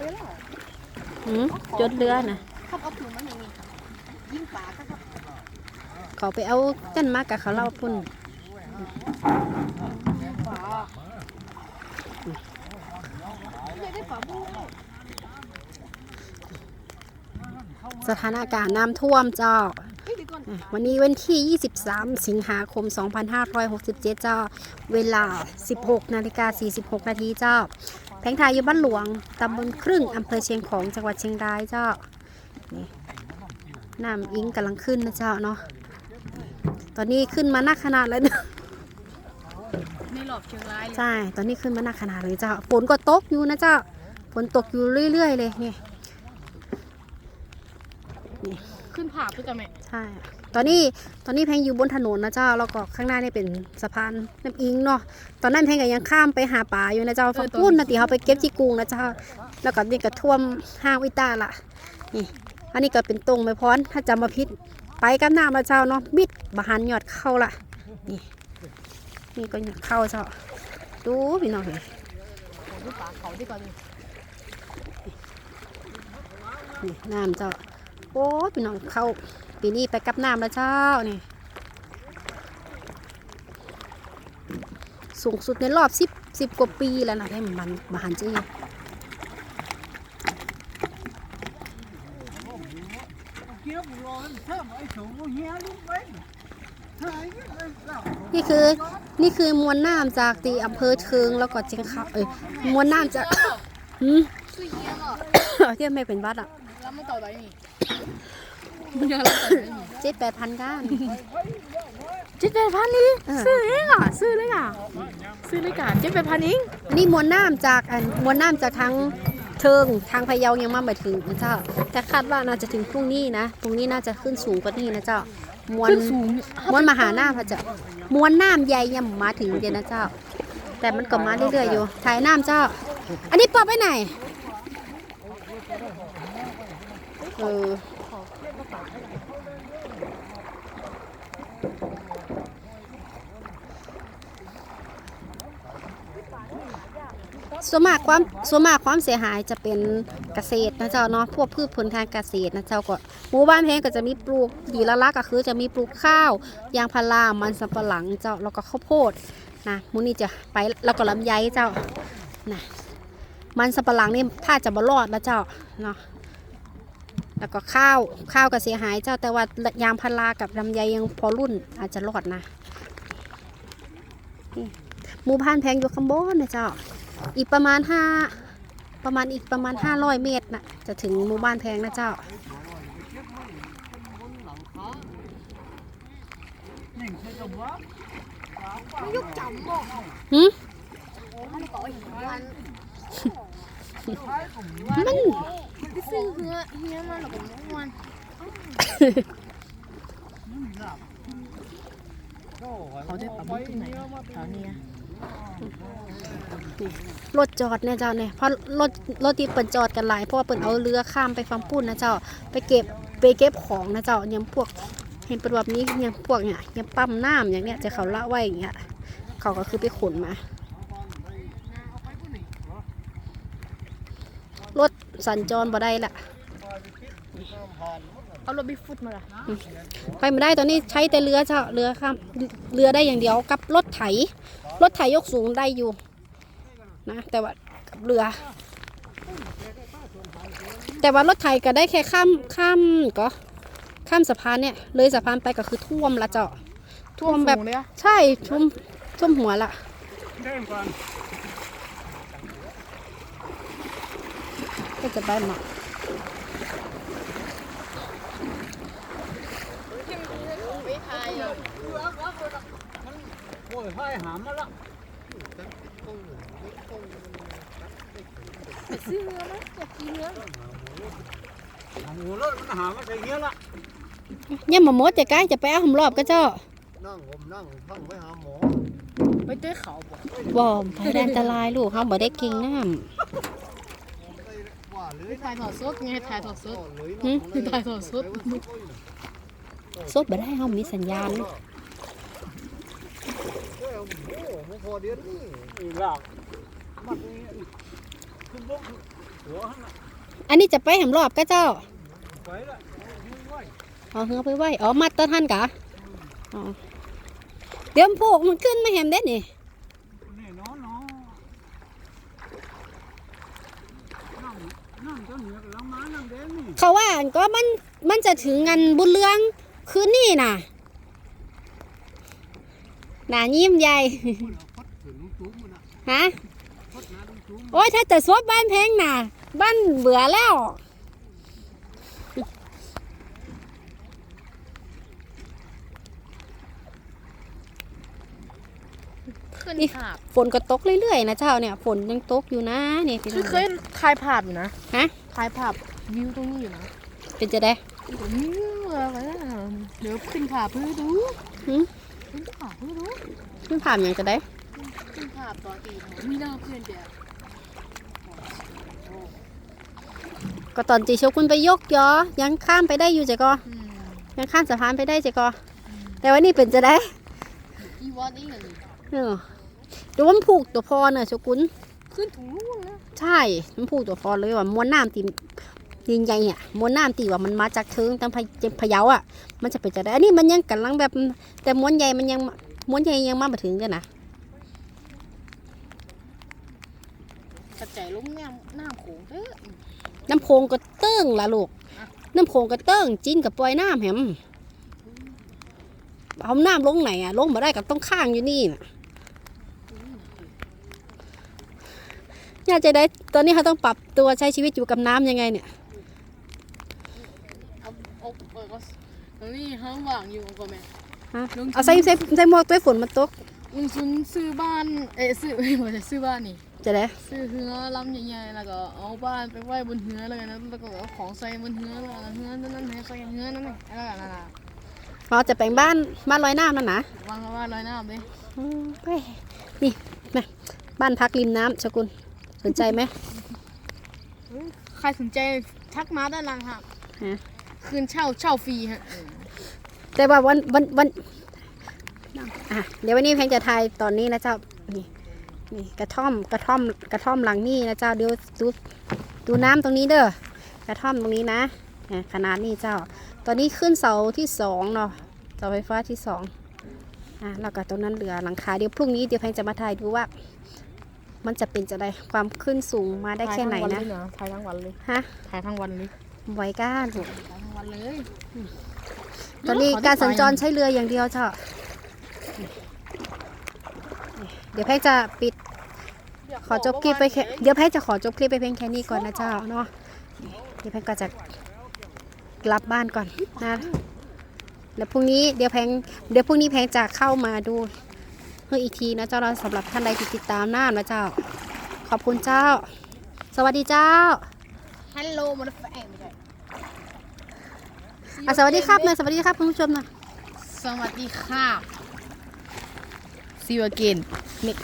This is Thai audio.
ไปแล้วหืมจดเรือนะขับเอาผืนมันอย่างนี้ยิ่งปลาก็เขาไปเอาจันมากกับเขาเล่าพุ่นปลาอยากได้ปลาบูสถานการณ์น้ำท่วมเจ้า วันนี้วันที่ 23 สิงหาคม 2567 เจ้า เวลา 16 นาฬิกา 46 นาทีเจ้า แผงไทยอยู่บ้านหลวงตำบลครึ่งอำเภอเชียงของจังหวัดเชียงรายเจ้านี่น้ำอิงกำลังขึ้นนะเจ้าเนาะตอนนี้ขึ้นมาหนักขนาดเลยนะในหลอบเชียงรายเลยใช่ตอนนี้ขึ้นมาหนักขนาดเลยเจ้าฝนก็ตกอยู่นะเจ้าฝนตกอยู่เรื่อย ๆ เลยนี่ขึ้นผาเพื่อกันไหมใช่ ตอนนี้ตอนนี้เพลงอยู่บนถนนนะเจ้าแล้วก็ข้างหน้านี่เป็นสะพานน้ำอิงเนาะตอนนั้นเพลงก็ยังข้ามไปหาป่าอยู่นะเจ้าฝั่งพูนนะตีเขาไปเก็บจีกุงนะเจ้า แล้วก็นี่ก็ท่วมห้างวิตาละนี่อันนี้ก็เป็นตรงไปพร้อนถ้าจำมาพิษไปกันหน้ามาเจ้าเนาะบิดบหันยอดเข้าละนี่นี่ก็ยอดเข้าเจ้าดูพี่น้องเห็นดูปลาเขาดีกว่าเลยนี่น้ำเจ้าโอ้ยพี่น้องเข้า ปีนี้ไปกับน้ำแล้วเจ้านี่ สูงสุดในรอบสิบสิบกว่าปีแล้วนะให้มันมาหันจีนนี่คือนี่คือมวลน้ำจากตีอำเภอเชิงแล้วก็เจียงคำเอ้ยมวลน้ำจากหืมซื้อเยี่ยมอะที่ไม่เป็นวัดอะแล้วมันต่อไปนี่ มันยังต่อไปนี่เจ็ดแปดพันก้านเจ็ดแปดพันนี้เออซื้อเองอะซื้อเลยอะซื้อเลยกันเจ็ดแปดพันเองนี่มวลน้ำจากอันมวลน้ำจากทางเทิงทางพะเยายังมาไม่ถึงนะเจ้า แต่คาดว่าน่าจะถึงพรุ่งนี้นะพรุ่งนี้น่าจะขึ้นสูงกว่านี้นะเจ้ามวลขึ้นสูงมวลมหาน้ำพระเจ้ามวลน้ำใหญ่ยังมาถึงเดียวนะเจ้า แต่มันก็มาเรื่อยๆอยู่ถ่ายน้ำเจ้า อันนี้ปอบไปไหนเออ ส่วนมากความส่วนมากความเสียหายจะเป็นเกษตรนะเจ้าเนาะพวกพืชผลทางเกษตรนะเจ้าก็หมู่บ้านเพงก็จะมีปลูกดีละลักก็คือจะมีปลูกข้าวยางพารามันสำปะหลังเจ้าแล้วก็ข้าวโพดนะมูนี่จะไปแล้วก็ลำไยเจ้านะมันสำปะหลังนี่ถ้าจะบรอดนะเจ้าเนาะแล้วก็ข้าวข้าวก็เสียหายเจ้าแต่ว่ายางพารากับลำไยยังพอรุ่นอาจจะรอดนะหมู่บ้านแพงอยู่ข้างบนนะเจ้า อีกประมาณห้าประมาณอีกประมาณห้าร้อยเมตรนะจะถึงหมู่บ้านแพงนะเจ้า Nhìn thấy đồng quá ไม่ยุกจำบอกหืมมันต่ออีกวันมันไปซื้อเฮียเฮียมาหรอกวันเขาได้ปรับที่ไหนแถวนี้ รถจอดเนี่ยเจ้าเนี่ยเพราะรถรถที่เปิดจอดกันหลายเพราะว่าเปิดเอาเรือข้ามไปฝั่งปุ้นนะเจ้า ไปเก็บไปเก็บของนะเจ้าย่างพวกเห็นเป็นแบบนี้ย่างพวกเนี่ยย่างปั๊มน้ำอย่างเนี้ยจะเขาละไว้อย่างเงี้ยเขาก็คือไปขนมารถสัญจรบ่ได้ละ เอารถบิ๊กฟุตมาละไปไม่ได้ตอนนี้ใช้แต่เรือเจ้าเรือข้ามเรือได้อย่างเดียวกับรถไถ รถไถยกสูงได้อยู่นะแต่ว่ากับเรือ แต่ว่ารถไถก็ได้แค่ข้ามข้ามก็ข้ามสะพานเนี่ยเลยสะพานไปก็คือท่วมละเจ้าท่วมแบบเลยอะใช่ท่วมท่วมหัวละ Đêm còn ก็จะไปหมา ไม่ทายอะ Ôi hai hàm nó lắm ไปซื้อเนื้อไหมอยากกินเนื้อ Hàm ngủ lốt nó hàm nó thấy nghĩa lắm เนี่ยมาหมดแต่ใกล้จะไปเอาหมรอบก็เจ้านั่งผมนั่งฟังไปหาหมอไปเต้เขาบ่บ่ไปได้อันตรายลูกเขาบ่ได้เก่งน้ไปว่าเลไปยถ่ายถอดสดไงถ่ายถอดสดก็เลยหืมไปถ่ายทอดสดำ สดบ่ได้เขามีสัญญาณอันนี้จะไปแหมรอบก็เจ้าเอาเฮือไปไว้อ๋อมัดต้นท่านกะเดี๋ยวพวกมันขึ้นมาแหมเด้นี่เนาะน้ำน้ำเจ้าเหนือกำลังมาน้ำแดนี่เขาว่าก็มันมันจะถึงงานบุญเรือง คืนนี่น่ะหนายิ้มใหญ่พูดแล้วพดถึงลุงตุ้มมันน่ะฮะพดนะลุงตุ้มโอ้ยถ้าแต่สวดบ้านแพงน่ะ บ้านเบื่อแล้วขึ้นภาพฝนก็ตกเรื่อยๆนะเจ้าเนี่ย ฝนยังตกอยู่นะนี่พี่น้คืออง เคยถ่ายภาพอยู่นะฮะ ถ่ายภาพวิวตรงนี้อยู่นะ เป็นจะได้เดี๋ยวนี้อะไรนะเดี๋ยวขึ้นภาพเพื่อให้ดูหืมขึ้นภาพเพื่อดูขึ้นผ่านอย่างจะได้ขึ้นภาพตอนตีนมีหน้าเพื่อนเดียวก็ตอนจีโชกุนไปยกยอยังข้ามไปได้อยู่จ้ะก็อืมยังข้ามสะพานไปได้จ้ะก็แต่ว่านี่เป็นจะได้อีวอนนี่เหรอนี่เออดูว่ามันผูกตัวพอเนอะโชกุนขึ้นถึงนู่นแล้วใช่มันผูกตัวพอเลยว่าม้วนน้ำตี ยิงใหญ่อะม้วนน้ำตีว่ามันมาจากเทิงตั้งพะพะเยาอะ มันจะเป็นจะได้ อันนี้มันยังกำลังแบบ แต่ม้วนใหญ่มันยังม้วนใหญ่ยังมาไม่ถึงเด้อนะกระจายลงน้ำน้ำโขงเด้อน้ำโพงก็เติ้งละลูก น้ำโพงก็เติ้งจิ้นกับปล่อยน้ำแหมเอาน้ำลงไหนอะ ลงมาได้กับต้องข้างอยู่นี่น่ะอยากจะได้ ตอนนี้เขาต้องปรับตัวใช้ชีวิตอยู่กับน้ำยังไงเนี่ย เอาเอาเอาเอาตรง นี้ห้างว่างอยู่ก็แม่ฮะลงทุนเอาใส่ใส่ใส่หมวกตัวฝนมันตกลงทุนซื้อบ้านเอ๊ะซื้อไม่ใช่ซื้อบ้านนี่จะได้ซื้อเฮือลำใหญ่ๆแล้วก็เอาบ้านไปไว้บนเฮือเลยนะแล้วก็เอาของใส่บนเฮือแล้วก็เฮือนั่นนั่นให้ใส่เฮือนั่นนี่แล้วก็นั่นน่ะเราจะแปลงบ้านบ้านลอยน้ำนั่นนะวางไว้ว่าลอยน้ำเลยอืมไปนี่นะบ้านพักริมน้ำชกุลสนใจไหมใครสนใจทักมาด้านหลังครับฮะ คืนเช่าเช่าฟรีฮะแต่ว่าวันวันวันอะเดี๋ยววันนี้เพลงจะทายตอนนี้นะเจ้านี่นี่กระท่อมกระท่อมกระท่อมหลังนี่นะเจ้าเดี๋ยวดูดูน้ำตรงนี้เด้อกระท่อมตรงนี้นะอะขนาดนี้เจ้า ตอนนี้ขึ้นเสาที่สองเนาะเสาไฟฟ้าที่สองอะแล้วก็ตรงนั้นเหลือหลังคาเดี๋ยวพรุ่งนี้เดี๋ยวเพลงจะมาถ่ายดูว่า มันจะเป็นจะได้ความขึ้นสูงมาได้แค่ไหนนะถ่ายทั้งวันเลยฮะถ่ายทั้งวันเลยไว้ก้านลูกถ่ายทั้ง วันเลยตอนนี้การสัญจรใช้เรืออย่างเดียวเจ้า เดี๋ยวแพทย์จะปิด ขอจบคลิปไปแค่เดี๋ยวแพทย์จะขอจบคลิปไปเพียงแค่นี้ก่อนนะเจ้าเนาะ เดี๋ยวแพทย์ก็จะกลับบ้านก่อนนะ แล้วพรุ่งนี้เดี๋ยวแพงเดี๋ยวพรุ่งนี้แพงจะเข้ามาดูเพื่ออีกทีนะเจ้าเราสำหรับท่านใดที่ติดตามหน้านะเจ้า ขอบคุณเจ้า สวัสดีเจ้า ฮัลโหลมาดแฟน อะสวัสดีครับนะสวัสดีครับคุณผู้ชมนะสวัสดีครับซีวากินนิด